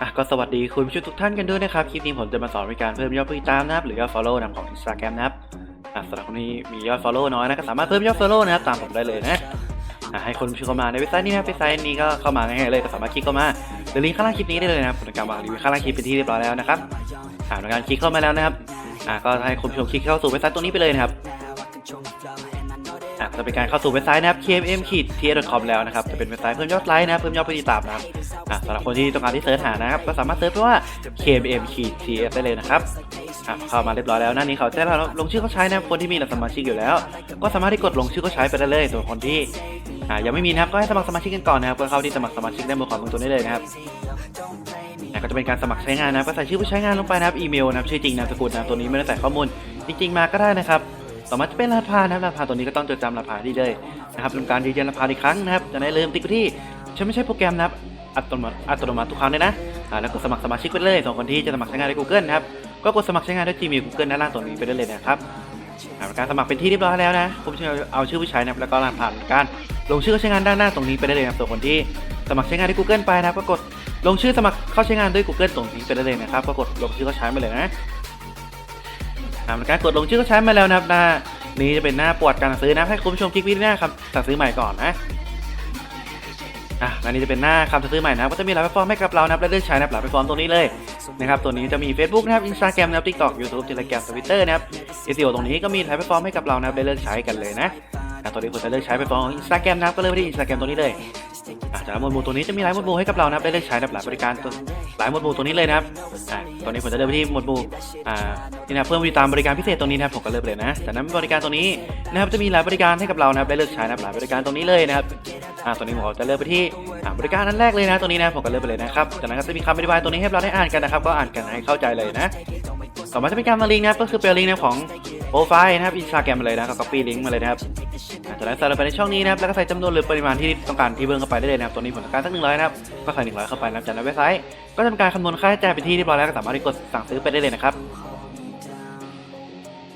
อะก็สวัสดีคุณผู้ชมทุกท่านกันด้วยนะครับ คลิปนี้ผมจะมาสอนวิธีการเพิ่มยอดผู้ติดตามนะครับ หรือยอด follow นะของ Instagram นะครับอะสำหรับคนที่มียอด follow น้อยนะก็สามารถเพิ่มยอด follow นะครับตามผมได้เลยนะอะให้คนผู้ชมเข้ามาในเว็บไซต์นี้นะเว็บไซต์นี้ก็เข้ามาง่ายๆเลยก็สามารถคลิกเข้ามาหรือลิงก์ข้างล่างคลิปนี้ได้เลยนะครับผมทำการวางรีวิวข้างล่างคลิปเป็นที่เรียบร้อยแล้วนะครับอ่าในการคลิกเข้ามาแล้วนะครับอะก็ให้คุณผู้ชมคลิกเข้าสู่เว็บไซต์ตรงนี้ไปเลยนะครับอะจะเป็นการเข้าสู่เว็บไซต์นะครับ kmm t com แล้วนะครับจะเป็นเว็บไซต์เพิ่มยอดไลค์นะเพิ่มยอดผู้ติดตามนะครับ อะสำหรับคนที่ต้องการที่เสิร์ชหานะครับ ก็สามารถเสิร์ชไปว่า kmm t f ได้เลยนะครับอะเข้ามาเรียบร้อยแล้วหน้านี้เขาแจะลงชื่อเขาใช้นะครับคนที่มีหลักสมาชิกอยู่แล้ว ก็สามารถที่กดลงชื่อเขาใช้ไปได้เลยส่วนคนที่อ่ายังไม่มีนะครับก็ให้สมัครสมาชิกกันก่อนนะครับก็เข้าที่สมัครสมาชิกได้บนขวามือตัวนี้เลยนะครับอะก็จะเป็นการสมัครใช้งานนะก็ใส่ชื่อผู้ใช้งานลงไปนะครับอีเมลนะครับชื่อจริงนามสกุลนะตัวนี้ไม่ได้ใส่ข้อมูลจริง ๆ มาก็ได้นะครับต่อมาจะเป็นรหัสผ่านนะครับรหัสผ่านตัวนี้ก็ต้องจดจำรหัสผ่านที่เลยนะครับทำการยืนยันรหัสผ่านอีกครั้งนะครับจะได้ลืมติ๊กที่ ฉันไม่ใช่โปรแกรมนะครับอัตโนมัติอัตโนมัติทุกครั้งเลยนะอ่าแล้วกดสมัครสมาชิกไปเลยส่วนคนที่จะสมัครใช้งานใน Google นะครับก็กดสมัครใช้งานด้วย Gmail Google ด้านล่างตัวนี้ไปได้เลยนะครับการสมัครเป็นที่เรียบร้อยแล้วนะผมจะเอาชื่อผู้ใช้นะแล้วก็รหัสผ่านการลงชื่อเข้าใช้งานด้านหน้าตรงนี้ไปได้เลยนะครับส่วนคนที่สมัครใช้งานใน Google ไปนะครับก็กดลงชื่อสมัครเข้าใช้งานด้วย Google ตรงนี้ไปได้เลยนะครับก็กดลงชื่อเข้าใช้ไปเลยนะการกดลงชื่อก็ใช้มาแล้วนะครับหน้านี้จะเป็นหน้าปวดการสั่งซื้อนะให้คุณผู้ชมคลิกวิดีโอหน้าคำสั่งซื้อใหม่ก่อนนะ อะอันนี้จะเป็นหน้าคำซื้อใหม่นะครับก็จะมีหลายแพลตฟอร์มให้กับเรานะครับและเลือกใช้นะครับหลายแพลตฟอร์มตรงนี้เลยนะครับตัวนี้จะมี Facebook นะครับ Instagram นะครับ TikTok YouTube Telegram Twitter นะครับ SEO ตรงนี้ก็มีหลายแพลตฟอร์มให้กับเรานะครับได้เลือกใช้กันเลยนะอะตัวนี้ผมจะเลือกใช้แพลตฟอร์มของ Instagram นะครับก็เลือกไปที่ Instagram ตัวนี้เลยอะจากหมวดหมู่ตัวนี้จะมีหลายหมวดหมู่ให้กับเรานะครับได้เลือกใช้หลายบริการตัวหลายหมวดหมู่ตัวนี้เลยนะครับอะตัวนี้ผมจะเลือกไปที่หมวดหมู่อ่านี่นะเพิ่มบริการบริการพิเศษตรงนี้นะครับผมก็เลือกเลยนะจากนั้นบริการตรงนี้นะครับจะมีหลายบริการให้กับเรานะครับได้เลือกใช้หลายบริการตรงนี้เลยนะครับ อ่าตัวนี้ผมจะเลือกไปที่อ่าบริการนั้นแรกเลยนะตรงนี้นะผมก็เลือกไปเลยนะครับจากนั้นก็จะมีคำอธิบายตรงนี้ให้เราได้อ่านกันนะครับ ก็อ่านกันให้เข้าใจเลยนะ ต่อมาจะเป็นการมาลิงก์นะก็คือเป็นลิงก์นะของโปรไฟล์นะครับอินสตาแกรมมาเลยนะก็ copy ลิงก์มาเลยนะครับจากนั้นใส่ลงไปในช่องนี้นะครับแล้วก็ใส่จำนวนหรือปริมาณที่ต้องการที่เพิ่มเข้าไปได้เลยนะครับตัวนี้ผมต้องการสักหนึ่งร้อยนะครับก็ใส่หนึ่งร้อยเข้าไปนะจากนั้นเว็บไซต์ก็ทำการคำนวณค่าใช้จ่ายเป็นที่เรียบร้อยแล้วก็สามารถกดสั่งซื้อไปได้เลยนะครับ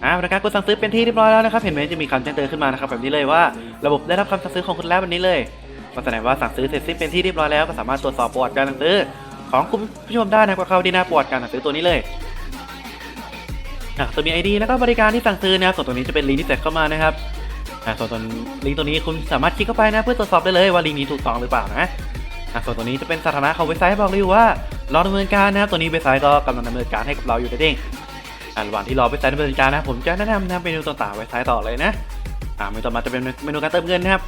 อ่าบริการกดสั่งซื้อเป็นที่เรียบร้อยแล้วนะครับ เห็นไหมจะมีคำแจ้งเตือนขึ้นมานะครับแบบนี้เลยว่าระบบได้รับคำสั่งซื้อของคุณแล้วแบบนี้เลยก็แสดงว่าสั่งซื้อเสร็จสิ้นเป็นที่เรียบร้อยแล้วก็สามารถตรวจสอบประวัติการสั่งซื้อ ของคุณผู้ชมได้นะครับก็เข้าที่หน้าประวัติการสั่งซื้อตัวนี้เลยอะจะมี ID แล้วก็บริการที่สั่งซื้อนะครับส่วนตัวนี้จะเป็นลิงก์ที่แจกเข้ามานะครับอะส่วนตัวลิงก์ตัวนี้คุณสามารถคลิกเข้าไปนะเพื่อตรวจสอบได้เลยว่าลิงก์นี้ถูกต้องหรือเปล่านะอะส่วนตัวนี้จะเป็นสถานะของเว็บไซต์บอกเลยว่ารอดำเนินการนะครับตัวนี้เว็บไซต์ก็กำลังดำเนินการให้กับเราอยู่นั่นเอง อ่าระหว่างที่รอเว็บไซต์ดำเนินการนะครับผมจะแนะนำนะเมนูต่างๆเว็บไซต์ต่อเลยนะอ่าเมนูต่อมาจะเป็นเมนูการเติมเงินนะครับ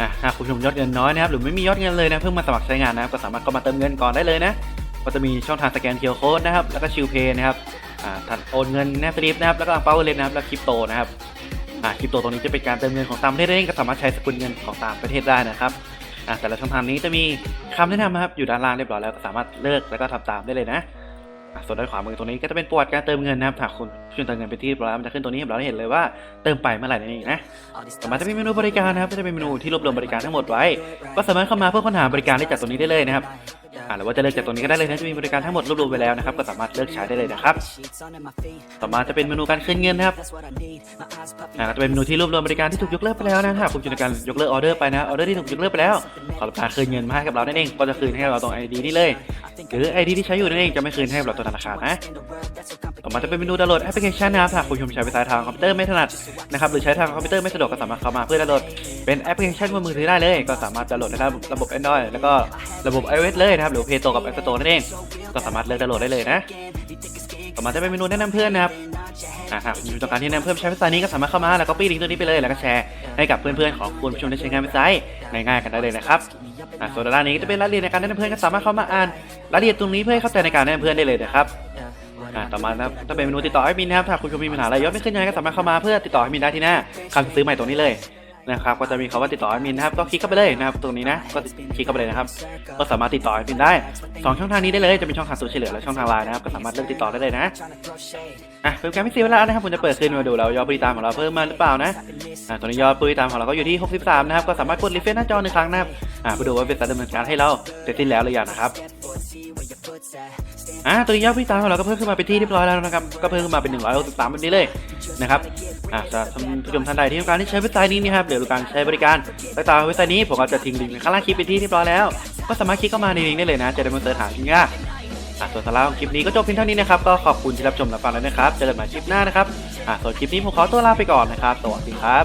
อ่าหากคุณผู้ชมยอดเงินน้อยนะครับหรือไม่มียอดเงินเลยนะเพิ่งมาสมัครใช้งานนะครับก็สามารถเข้ามาเติมเงินก่อนได้เลยนะก็จะมีช่องทางสแกนเคอร์โค้ดนะครับแล้วก็ชิลเพย์นะครับอ่าถัดโอนเงินแนบสลิปนะครับแล้วก็อังเปาเลยนะครับแล้วคริปโตนะครับอ่าคริปโตตรงนี้จะเป็นการเติมเงินของต่างประเทศได้เองก็สามารถใช้สกุลเงินของต่างประเทศได้นะครับอ่าแต่ละช่องทางนี้จะมีคำแนะนำนะครับอยู่ด้านล่างเรียบร้อยแล้วก็สามารถเลือกแล้วก็ทำตามได้เลยนะ ส่วนด้านขวามือตรงนี้ก็จะเป็นประวัติการเติมเงินนะครับหากคุณช่วนเติมเงินไปที่เรียบร้อยแล้วมันจะขึ้นตรงนี้ให้เราได้เห็นเลยว่าเติมไปเมื่อไหร่นั่นเองนะต่อมาจะเป็นเมนูบริการนะครับก็จะเป็นเมนูที่รวบรวมบริการทั้งหมดไว้ ก็สามารถเข้ามาเพื่อค้นหาบริการได้จากตรงนี้ได้เลยนะครับ อ่าหรือว่าจะเลือกจากตัวนี้ก็ได้เลยนะจะมีบริการทั้งหมดรวบรวมไว้แล้วนะครับก็สามารถเลือกใช้ได้เลยนะครับ ต่อมาจะเป็นเมนูการคืนเงินนะครับอ่าจะเป็นเมนูที่รวบรวมบริการที่ถูกยกเลิกไปแล้วนะถ้าหากคุณจะในการยกเลิกออเดอร์ไปนะออเดอร์ที่ถูกยกเลิกไปแล้วขอรับการคืนเงินมาให้กับเรานั่นเองก็จะคืนให้เราตรง ID นี่เลยหรือ ID ที่ใช้อยู่นั่นเองจะไม่คืนให้กับเราตัวธนาคารนะต่อมาจะเป็นเมนูดาวน์โหลดแอปพลิเคชันนะครับถ้าคุณผู้ชมใช้ภาษาทางคอมพิวเตอร์ไม่ถนัดนะครับหรือใช้ทางคอมพิวเตอร์ไม่สะดวกก็สามารถเข้ามาเพื่อดาวน์โหลด เป็นแอปพลิเคชันบนมือถือได้เลย ก็สามารถดาวน์โหลดได้ทั้งระบบ Android แล้วก็ระบบ iOS เลยนะครับ หรือ Play Store กับ App Store นั่นเอง ก็สามารถเลือกดาวน์โหลดได้เลยนะ ต่อมาจะเป็นเมนูแนะนำเพื่อนนะครับอ่าหากคุณต้องการที่แนะนำเพื่อนใช้ภาษานี้ก็สามารถเข้ามาแล้วก็ปี้ลิงก์ตัวนี้ไปเลยแล้วก็แชร์ให้กับเพื่อนๆของคุณผู้ชมได้ใช้งานเว็บไซต์ง่ายๆกันได้เลยนะครับอ่าส่วนด้านนี้จะเป็นรายละเอียดในการแนะนำเพื่อนก็สามารถเข้ามาอ่านรายละเอียดตรงนี้เพื่อให้เข้าใจในการแนะนำเพื่อนได้เลยนะครับอ่าต่อมานะครับถ้าเป็นเมนูติดต่อแอดมินนะครับถ้าคุณผู้ชมมีปัญหาอะไรยอดไม่ขึ้นยังไงก็สามารถเข้ามาเพื่อติดต่อแอดมินได้ที่หน้าคำซื้อใหม่ตรงนี้เลย นะครับก็จะมีคำว่าติดต่อแอดมินนะครับก็คลิกเข้าไปเลยนะครับตรงนี้นะก็คลิกเข้าไปเลยนะครับก็สามารถติดต่อแอดมินได้สองช่องทางนี้ได้เลยจะเป็นช่องทางโซเชียลและช่องทางไลน์นะครับก็สามารถเลือกติดต่อได้เลยนะอะเป็นการไม่เสียเวลานะครับผมจะเปิดขึ้นมาดูแล้วยอดผู้ติดตามของเราเพิ่มมาหรือเปล่านะอ่าตอนนี้ยอดผู้ติดตามของเราก็อยู่ที่ 63 นะครับก็สามารถกดรีเฟรชหน้าจอหนึ่งครั้งนะครับอ่าเพื่อดูว่าเป็นการดำเนินการให้เราเสร็จสิ้นแล้วหรือยังนะครับ อ่าตัวยอดผู้ติตามของเราก็เพิ่มขึ้นมาเป็นที่เรียบร้อยแล้วนะครับ ก็เพิ่มขึ้นมาเป็น163แบบนี้เลยนะครับอ่าสำหรับท่านผู้ชมท่านใดที่ต้องการที่ใช้เว็บไซต์นี้นะครับหรือต้องการใช้บริการต่าเว็บไซต์นี้ผมก็จะทิ้งลิงก์ในข้างล่างคลิปเป็นที่เรียบร้อยแล้วก็สามารถคลิกเข้ามาในลิงก์ได้เลยนะ จะได้มาเสิร์ชหาที่ากอะส่วนสาระของคลิปนี้ก็จบเพียงเท่านี้นะครับ ก็ขอบคุณที่รับชมรับฟังแล้วนะครับ เจอกันใหม่คลิปหน้านะครับอะส่วนคลิปนี้ผมขอตัวลาไปก่อนนะครับ สวัสดีครับ